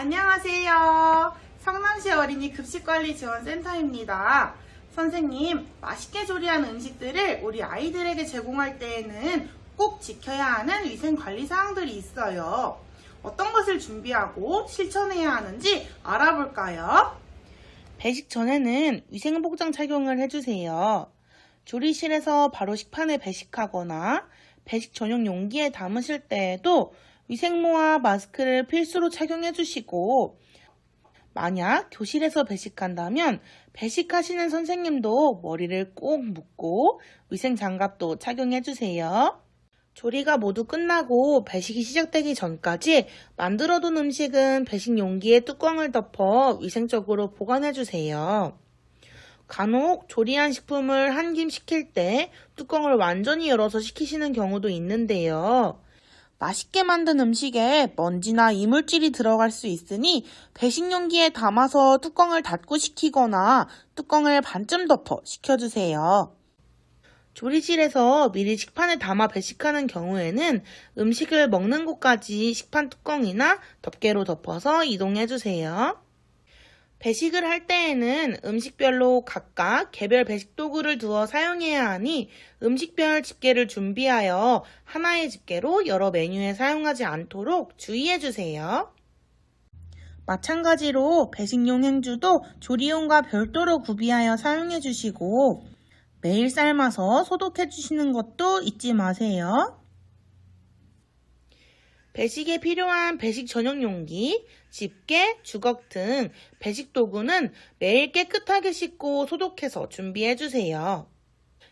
안녕하세요. 성남시 어린이 급식관리지원센터입니다. 선생님, 맛있게 조리한 음식들을 우리 아이들에게 제공할 때에는 꼭 지켜야 하는 위생관리 사항들이 있어요. 어떤 것을 준비하고 실천해야 하는지 알아볼까요? 배식 전에는 위생복장 착용을 해주세요. 조리실에서 바로 식판에 배식하거나 배식 전용 용기에 담으실 때에도 위생모와 마스크를 필수로 착용해 주시고 만약 교실에서 배식한다면 배식하시는 선생님도 머리를 꼭 묶고 위생 장갑도 착용해 주세요. 조리가 모두 끝나고 배식이 시작되기 전까지 만들어둔 음식은 배식 용기에 뚜껑을 덮어 위생적으로 보관해 주세요. 간혹 조리한 식품을 한 김 식힐 때 뚜껑을 완전히 열어서 식히시는 경우도 있는데요. 맛있게 만든 음식에 먼지나 이물질이 들어갈 수 있으니 배식 용기에 담아서 뚜껑을 닫고 식히거나 뚜껑을 반쯤 덮어 식혀주세요. 조리실에서 미리 식판에 담아 배식하는 경우에는 음식을 먹는 곳까지 식판 뚜껑이나 덮개로 덮어서 이동해주세요. 배식을 할 때에는 음식별로 각각 개별 배식 도구를 두어 사용해야 하니 음식별 집게를 준비하여 하나의 집게로 여러 메뉴에 사용하지 않도록 주의해 주세요. 마찬가지로 배식용 행주도 조리용과 별도로 구비하여 사용해 주시고 매일 삶아서 소독해 주시는 것도 잊지 마세요. 배식에 필요한 배식 전용 용기, 집게, 주걱 등 배식 도구는 매일 깨끗하게 씻고 소독해서 준비해 주세요.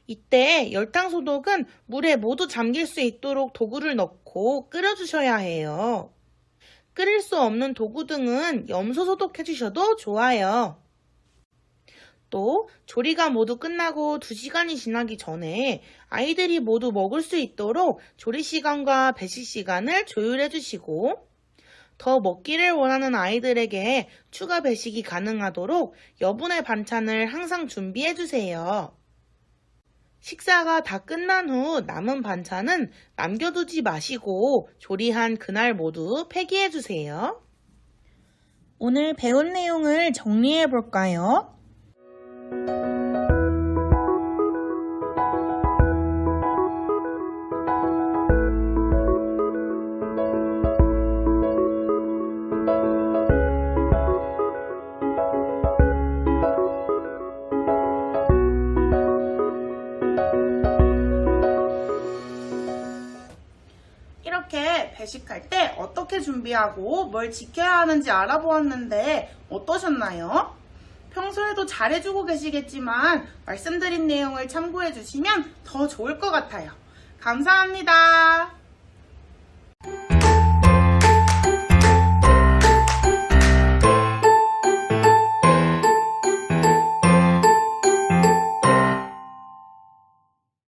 이때 열탕 소독은 물에 모두 잠길 수 있도록 도구를 넣고 끓여주셔야 해요. 끓일 수 없는 도구 등은 염소 소독해 주셔도 좋아요. 또 조리가 모두 끝나고 2시간이 지나기 전에 아이들이 모두 먹을 수 있도록 조리 시간과 배식 시간을 조율해 주시고 더 먹기를 원하는 아이들에게 추가 배식이 가능하도록 여분의 반찬을 항상 준비해 주세요. 식사가 다 끝난 후 남은 반찬은 남겨두지 마시고 조리한 그날 모두 폐기해 주세요. 오늘 배운 내용을 정리해 볼까요? 배식할 때 어떻게 준비하고 뭘 지켜야 하는지 알아보았는데 어떠셨나요? 평소에도 잘해주고 계시겠지만 말씀드린 내용을 참고해 주시면 더 좋을 것 같아요. 감사합니다.